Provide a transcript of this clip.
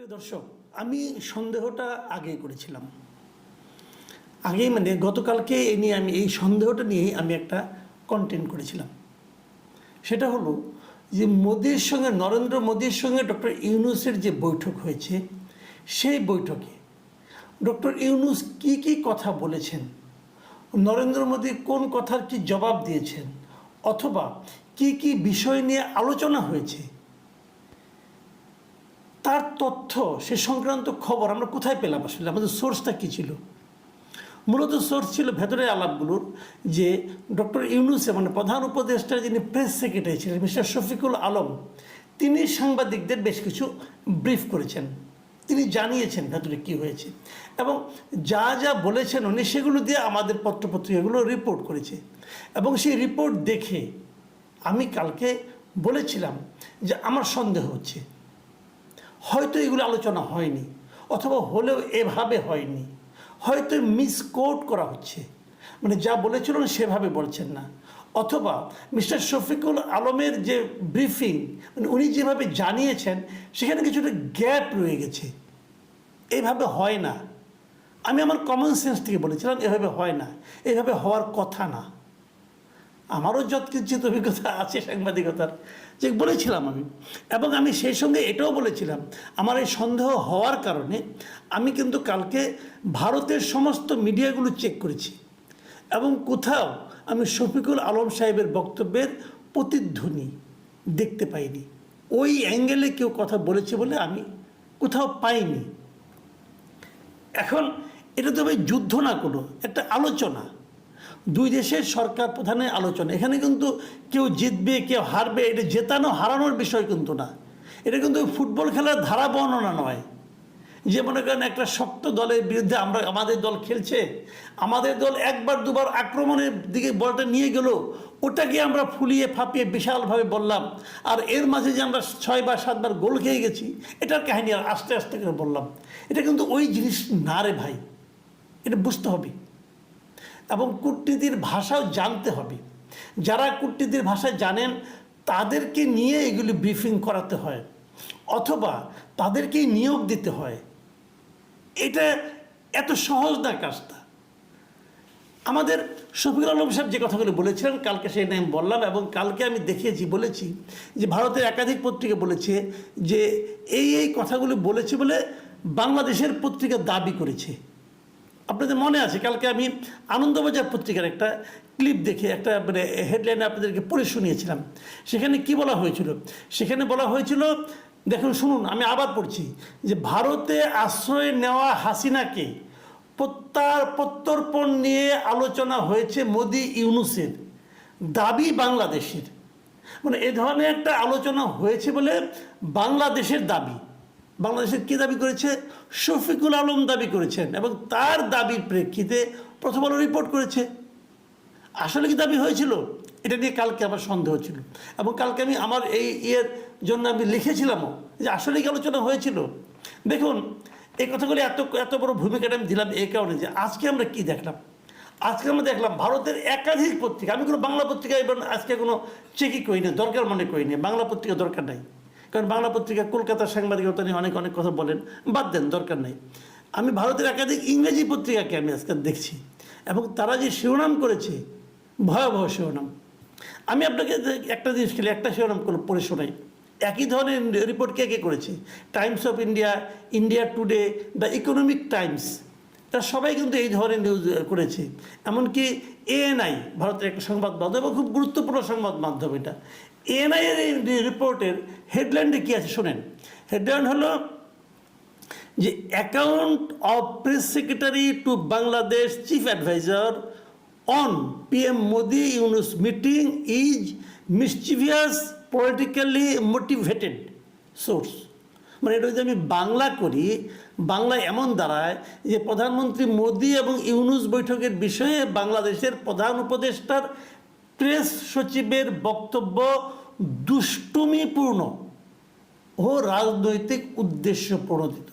প্রিয় দর্শক, আমি সন্দেহটা আগেই করেছিলাম। আগেই মানে গতকালকে এ নিয়ে আমি, এই সন্দেহটা নিয়েই আমি একটা কন্টেন্ট করেছিলাম। সেটা হলো যে মোদির সঙ্গে, নরেন্দ্র মোদির সঙ্গে ডক্টর ইউনুসের যে বৈঠক হয়েছে, সেই বৈঠকে ডক্টর ইউনুস কি কি কথা বলেছেন? নরেন্দ্র মোদী কোন কথার কি জবাব দিয়েছেন? অথবা কি কি বিষয় নিয়ে আলোচনা হয়েছে? তার তথ্য, সে সংক্রান্ত খবর আমরা কোথায় পেলাম আসলে? আমাদের সোর্সটা কী ছিল? মূলত সোর্স ছিল ভেতরের আলাপগুলোর যে ডক্টর ইউনুসে মানে প্রধান উপদেষ্টা যিনি প্রেস সেক্রেটারি ছিলেন, মিস্টার শফিকুল আলম, তিনি সাংবাদিকদের বেশ কিছু ব্রিফ করেছেন। তিনি জানিয়েছেন ভেতরে কী হয়েছে এবং যা যা বলেছেন উনি সেগুলো দিয়ে আমাদের পত্রপত্রিকাগুলো রিপোর্ট করেছে। এবং সেই রিপোর্ট দেখে আমি কালকে বলেছিলাম যে আমার সন্দেহ হচ্ছে। হয়তো এগুলো আলোচনা হয়নি, অথবা হলেও এভাবে হয়নি। হয়তো মিসকোট করা হচ্ছে। মানে যা বলেছিলেন সেভাবে বলছেন না। অথবা মিস্টার শফিকুল আলমের যে ব্রিফিং মানে উনি যেভাবে জানিয়েছেন, সেখানে কিছুটা গ্যাপ রয়ে গেছে। এইভাবে হয় না। আমি আমার কমন সেন্স থেকে বলেছিলাম, এভাবে হয় না। এভাবে হওয়ার কথা না। আমারও যৎকিঞ্চিত অভিজ্ঞতা আছে সাংবাদিকতার, যে বলেছিলাম আমি। এবং আমি সেই সঙ্গে এটাও বলেছিলাম, আমার এই সন্দেহ হওয়ার কারণে আমি কিন্তু কালকে ভারতের সমস্ত মিডিয়াগুলো চেক করেছি। এবং কোথাও আমি শফিকুল আলম সাহেবের বক্তব্যের প্রতিধ্বনি দেখতে পাইনি। ওই অ্যাঙ্গেলে কেউ কথা বলেছে বলে আমি কোথাও পাইনি। এখন এটা তো ভাই যুদ্ধ না কোনো, একটা আলোচনা। দুই দেশের সরকার প্রধানের আলোচনা। এখানে কিন্তু কেউ জিতবে, কেউ হারবে, এটা জেতানো, হারানোর বিষয় কিন্তু না। এটা কিন্তু ফুটবল খেলার ধারা বর্ণনা নয়। যে মনে করেন একটা শক্ত দলের বিরুদ্ধে আমরা, আমাদের দল খেলছে, আমাদের দল একবার, দুবার আক্রমণের দিকে বলটা নিয়ে গেল, ওটাকে আমরা ফুলিয়ে ফাঁপিয়ে বিশালভাবে বললাম, আর এর মাঝে যে আমরা ছয় বা সাতবার গোল খেয়ে গেছি, এটার কাহিনী আর আস্তে আস্তে করে বললাম। এটা কিন্তু ওই জিনিস না রে ভাই, এটা বুঝতে হবে। এবং কূটনীতির ভাষাও জানতে হবে। যারা কূটনীতির ভাষা জানেন, তাদেরকে নিয়ে এগুলি ব্রিফিং করাতে হয় অথবা তাদেরকেই নিয়োগ দিতে হয়। এটা এত সহজ না কাজটা। আমাদের শফিকুল আলম সাহেব যে কথাগুলো বলেছিলেন, কালকে সেই আমি বললাম এবং কালকে আমি দেখিয়েছি, বলেছি যে ভারতের একাধিক পত্রিকা বলেছে যে এই এই কথাগুলো বলেছে বলে বাংলাদেশের পত্রিকা দাবি করেছে। আপনাদের মনে আছে, কালকে আমি আনন্দবাজার পত্রিকার একটা ক্লিপ দেখে একটা মানে হেডলাইনে আপনাদেরকে পড়ে শুনিয়েছিলাম। সেখানে কি বলা হয়েছিল? সেখানে বলা হয়েছিল, দেখুন, শুনুন, আমি আবার পড়ছি, যে ভারতে আশ্রয় নেওয়া হাসিনাকে প্রত্যার প্রত্যর্পণ নিয়ে আলোচনা হয়েছে মোদি ইউনুসের, দাবি বাংলাদেশের। মানে এ ধরনের একটা আলোচনা হয়েছে বলে বাংলাদেশের দাবি। বাংলাদেশের কী দাবি করেছে? শফিকুল আলম দাবি করেছেন এবং তার দাবির প্রেক্ষিতে প্রথম আলো রিপোর্ট করেছে। আসলে কি দাবি হয়েছিল? এটা নিয়ে কালকে আমার সন্দেহ ছিল। এবং কালকে আমি আমার এই ইয়ের জন্য আমি লিখেছিলামও যে আসলে কি আলোচনা হয়েছিল। দেখুন, এই কথাগুলি এত এত বড় ভূমিকাটা আমি দিলাম এই কারণে যে আজকে আমরা কি দেখলাম? আজকে আমরা দেখলাম ভারতের একাধিক পত্রিকা, আমি কোনো বাংলা পত্রিকা এবার আজকে কোনো চেকই করি না দরকার মনে করি না বাংলা পত্রিকা দরকার নাই। কারণ বাংলা পত্রিকা কলকাতার সাংবাদিকতা নিয়ে অনেক অনেক কথা বলেন, বাদ দেন, দরকার নেই। আমি ভারতের একাধিক ইংরেজি পত্রিকাকে আমি আজকে দেখছি, এবং তারা যে শিরোনাম করেছে, ভয়াবহ শিরোনাম। আমি আপনাকে একটা জিনিস খেলে, একটা শিরোনাম পড়ে শোনাই। একই ধরনের রিপোর্ট কে কে করেছে? Times of India India Today the Economic Times তারা সবাই কিন্তু এই ধরনের নিউজ করেছে। এমনকি এএনআই ভারতের একটা সংবাদ মাধ্যম, এবং খুব গুরুত্বপূর্ণ সংবাদ মাধ্যম এটা। এএনআই এর রিপোর্টের হেডলাইনটা কী আছে? শোনেন। হেডলাইন হলো যে account of press secretary to Bangladesh chief adviser on PM Modi Yunus meeting is mischievous politically motivated source মানে এটা যদি আমি বাংলা করি বাংলা এমন দাঁড়ায় যে প্রধানমন্ত্রী মোদি এবং ইউনুস বৈঠকের বিষয়ে বাংলাদেশের প্রধান উপদেষ্টার প্রেস সচিবের বক্তব্য দুষ্টুমিপূর্ণ ও রাজনৈতিক উদ্দেশ্য প্রণোদিত।